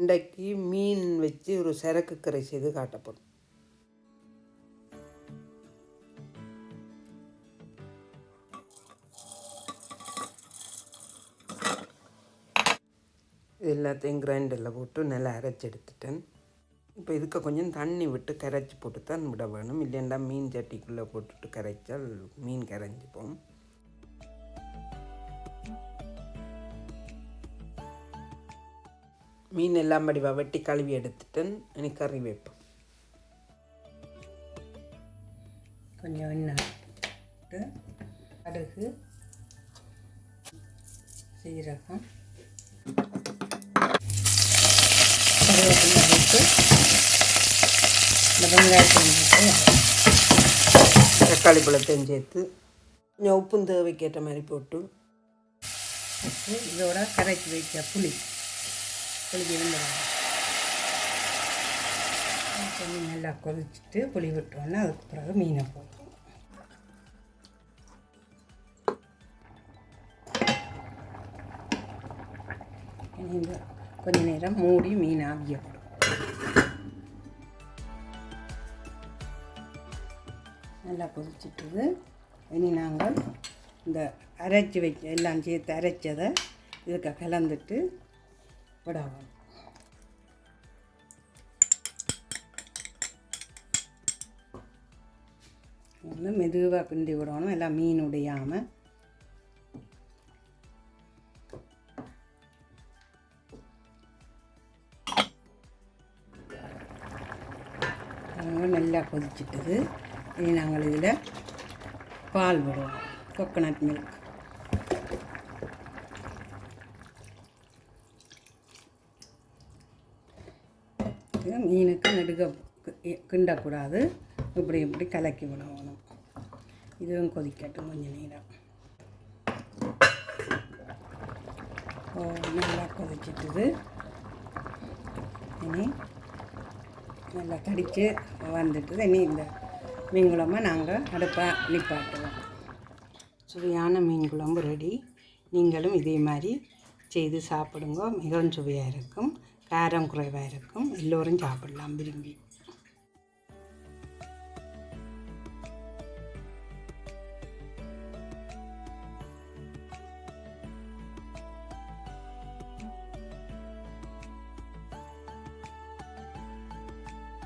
இன்றைக்கு மீன் வச்சு ஒரு சரக்கு கரை செய்து காட்டப்படும். எல்லாத்தையும் கிரைண்டரில் போட்டு நல்லா அரைச்சி எடுத்துட்டேன். இப்போ இதுக்கு கொஞ்சம் தண்ணி விட்டு கரைச்சி போட்டு தான் விட வேணும். இல்லைண்டா மீன் சட்டிக்குள்ளே போட்டுட்டு கரைச்சால் மீன் கரைஞ்சிப்போம். மீன் எல்லாம் படிவா வெட்டி கழுவி எடுத்துட்டேன் இனி கறி வைப்போம். கொஞ்சம் எண்ணெய் விட்டு கடுகு சீரகம் கருவேப்பிலை விட்டு இந்த வெங்காயத்தையும் விட்டு தக்காளி பழத்தையும் சேர்த்து கொஞ்சம் உப்பும் தேவைக்கேற்ற மாதிரி போட்டு இதோட கரைச்சி வைக்க புளி. புளி இருந்துடும் தண்ணி நல்லா கொதிச்சுட்டு புளி விட்டோன்னா அதுக்கு பிறகு மீனை போடுவோம். இந்த கொஞ்ச நேரம் மூடி மீன் ஆவியப்படும் நல்லா கொதிச்சிட்டுது. இனி நாங்கள் இந்த அரைச்சி வைக்க எல்லாம் சேர்த்து அரைச்சதை இதுக்கு கலந்துட்டு விடவும் வந்து மெதுவாக பிண்டி விடணும். எல்லாம் மீன் உடையாமல் நல்லா கொதிச்சிட்டுது. இனி நாங்கள் இதில் பால் விடுவோம். கோகோனட் மில்க் இது மீனுக்கு நெடுக கிண்டக்கூடாது. இப்படி இப்படி கலக்கி விடணும். இதுவும் கொதிக்கட்டும் கொஞ்சம் நேரம் ஓ நல்லா கொதிச்சிட்டுது. இனி நல்லா கடித்து வந்துட்டுது. இனி இந்த மீன் குழம்பை நாங்கள் அடுப்பை நிப்பாட்டுவோம். சுவையான மீன் குழம்பு ரெடி. நீங்களும் இதே மாதிரி செய்து சாப்பிடுங்க. மிகவும் சுவையாக இருக்கும். காரம் குறைவாக இருக்கும். எல்லோரும் சாப்பிடலாம். விரும்பி.